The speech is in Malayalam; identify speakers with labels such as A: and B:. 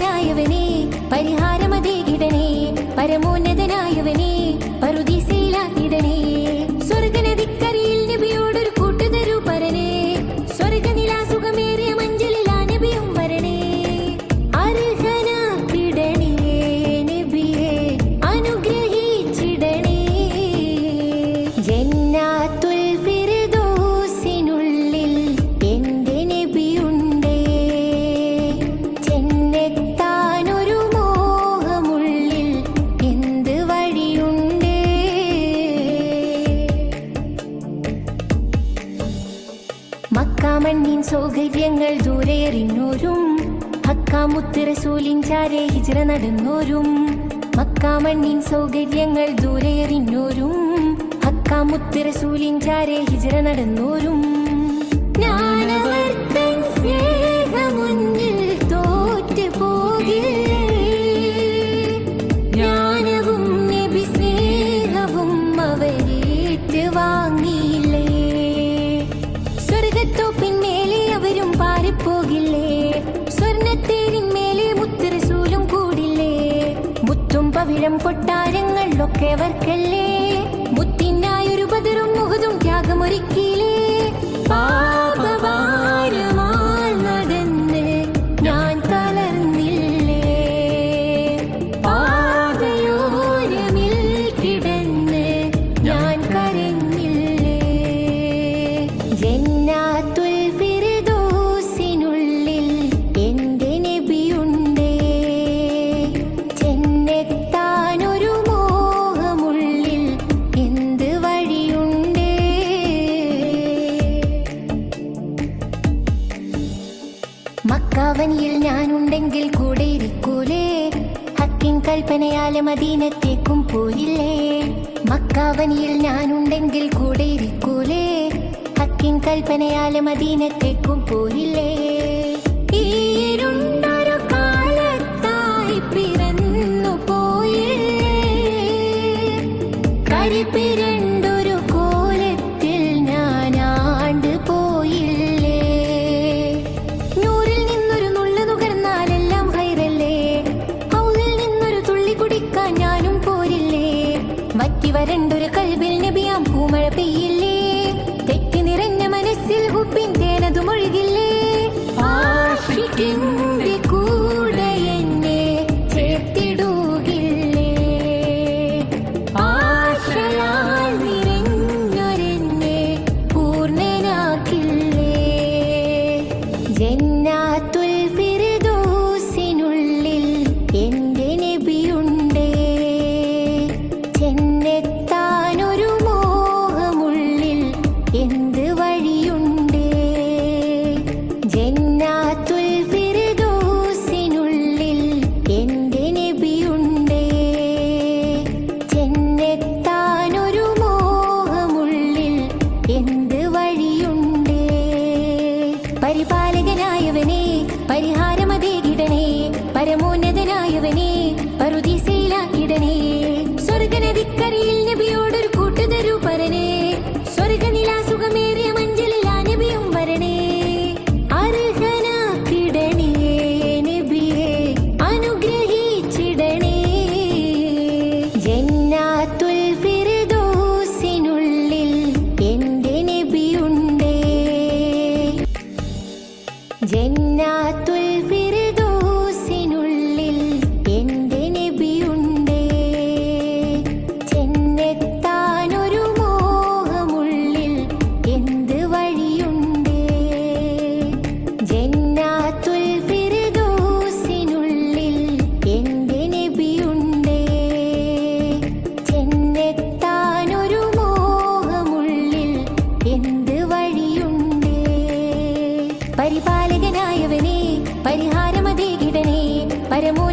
A: പരമോന്നതനായവനെ പരിഹാരമതേകിടണേ പരമോന്നതനായവനെ പറുദീസയിലാക്കിടണേ സ്വർഗനദിക്ക് സൗകര്യങ്ങൾ ദൂരെ എറിഞ്ഞോരും. ഹക്കാമുത്തിറസൂലിൻ ചാരെ ഹിജ്റ നടന്നോരും. മക്കാമണ്ണിൻ സൗകര്യങ്ങൾ ദൂരെ എറിഞ്ഞോരും. ഹക്കാമുത്തിറസൂലിൻ ചാരെ ഹിജ്റ നടന്നോരും. ഞാനവർത്തൻ പവിഴം കൊട്ടാരങ്ങളിലൊക്കെ അവർക്കല്ലേ? മുത്തിനായൊരു ബദറും മുഖതും ത്യാഗമൊരുക്കിയില്ലേ? പാപഭാരമാൽ മക്കാവനിയിൽ ഞാനുണ്ടെങ്കിൽ കൂടെ ഇരിക്കൂലേ? ഹക്കിൻ കൽപ്പനയാലെ മദീനത്തേക്കും പോയില്ലേ? മക്കാവനിയിൽ ഞാനുണ്ടെങ്കിൽ കൂടെ ഇരിക്കൂലേ? ഹക്കിൻ കൽപ്പനയാലെ മദീനത്തേക്കും പോയില്ലേ? പൂമഴ പെയ്യില്ലേ തെറ്റി നിറഞ്ഞ മനസ്സിൽ ഉപ്പിൻ തേനതു മൊഴുകില്ലേ ആഷിക്കിന്റെ കൂടെ എന്നെ ചേർത്തിടുകില്ലേ? ആശയാൽ നിറഞ്ഞൊരെന്നെ പൂർണനാക്കില്ലേ? ജന്നാത്തുൽ പരിപാലകനായവനെ പരിഹാരമതേകിടണേ ജന്നാത്തുൽ പരിപാലകനായവനെ പരിഹാരമതേകിടണേ കിടനെ പറുദീസയിലാക്കിടണേ